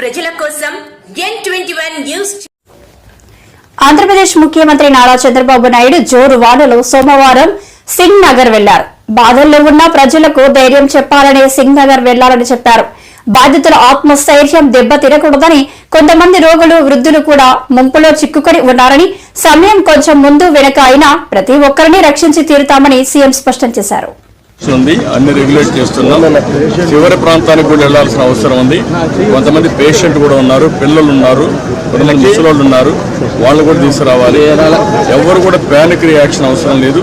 ప్రజల కోసం N twenty one news Andhra Pradesh ముఖ్యమంత్రి నారా చంద్రబాబు నాయుడు జోరు వానలో సోమవారం సింగ్ నగర్ వెళ్ళారు. బాధల్లో ఉన్న ప్రజలకు ధైర్యం చెప్పాలని సింగ్ నగర్ వెళ్ళాలని చెప్పారు. బాధితుల ఆత్మస్థైర్యం దెబ్బ తినకూడదని కొంతమంది రోగులు వృద్ధులు కూడా ముంపులో చిక్కుకొని ఉన్నారని సమయం కొంచెం ముందు వెనక అయినా ప్రతి ఒక్కరిని రక్షించి తీరుతామని సీఎం స్పష్టం చేశారు. ఉంది. అన్ని రెగ్యులేట్ చేస్తున్నాం. చివరి ప్రాంతానికి కూడా వెళ్ళాల్సిన అవసరం ఉంది. కొంతమంది పేషెంట్ కూడా ఉన్నారు పిల్లలు ఉన్నారు కొంతమంది ముసలోళ్ళు ఉన్నారు. వాళ్ళు కూడా తీసుకురావాలి. ఎవరు కూడా ప్యానిక్ రియాక్షన్ అవసరం లేదు.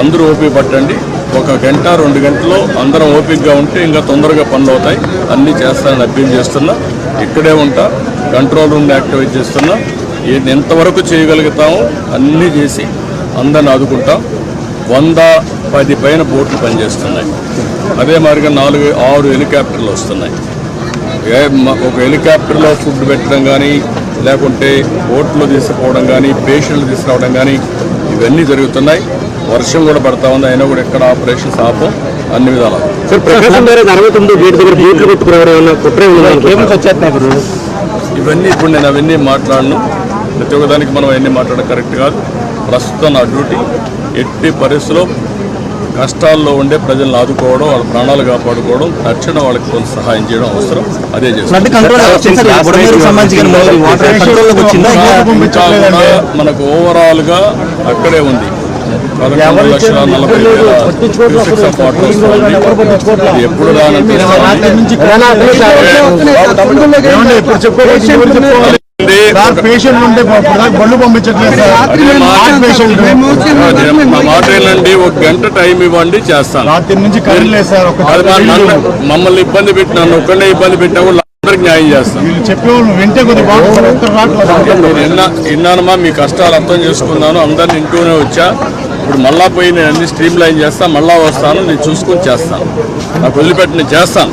అందరూ ఓపిక పట్టండి. ఒక గంట రెండు గంటలో అందరం ఓపికగా ఉంటే ఇంకా తొందరగా పనులు అవుతాయి. అన్నీ చేస్తానని అప్పీల్ చేస్తున్నా. ఇక్కడే ఉంటా. కంట్రోల్ రూమ్ యాక్టివేట్ చేస్తున్నా. ఎంతవరకు చేయగలుగుతామో అన్నీ చేసి అందరిని ఆదుకుంటాం. వంద పది పైన బోట్లు పనిచేస్తున్నాయి. అదే మాదిరిగా నాలుగు ఆరు హెలికాప్టర్లు వస్తున్నాయి. ఒక హెలికాప్టర్లో ఫుడ్ పెట్టడం కానీ లేకుంటే బోట్లో తీసుకుపోవడం కానీ పేషెంట్లు తీసుకురావడం కానీ ఇవన్నీ జరుగుతున్నాయి. వర్షం కూడా పడతా ఉంది. అయినా కూడా ఎక్కడ ఆపరేషన్స్ ఆపం అన్ని విధాలు. ఇవన్నీ ఇప్పుడు నేను అవన్నీ మాట్లాడను. ప్రతి ఒక్కదానికి మనం అవన్నీ మాట్లాడడం కరెక్ట్ కాదు. ప్రస్తుతం నా డ్యూటీ ఎట్టి పరిస్థితుల్లో కష్టాల్లో ఉండే ప్రజలను ఆదుకోవడం వాళ్ళ ప్రాణాలు కాపాడుకోవడం తక్షణ వాళ్ళకి కొంత సహాయం చేయడం అవసరం. అదే చేస్తాం. మనకు ఓవరాల్గా అక్కడే ఉంది. పదకొండు లక్షల నలభై వేల క్యూసెక్స్ ఆఫ్ వాటర్ వస్తుంది. అది ఎప్పుడు రానంటే పేషెంట్ ఉంటే ఇప్పుడు దాకా బళ్ళు పంపించట్లేదు సార్. మాట ఏంటండి ఒక గంట టైం ఇవ్వండి చేస్తాను. రాత్రి నుంచి కరెంట్ లేదు సార్ మమ్మల్ని ఇబ్బంది పెట్టి నన్ను ఒక్కడే ఇబ్బంది పెట్టినా కూడా అందరికి న్యాయం చేస్తాను. వీళ్ళు చెప్పేవాళ్ళు వింటే కొద్దిగా విన్నానమ్మా మీ కష్టాలు అర్థం చేసుకున్నాను అందరిని ఇంటూనే వచ్చా. ఇప్పుడు మళ్ళా పోయి నేను అన్ని స్ట్రీమ్ లైన్ చేస్తాను మళ్ళా వస్తాను నేను చూసుకొని చేస్తాను. నాకు వదిలిపెట్టి నేను చేస్తాను.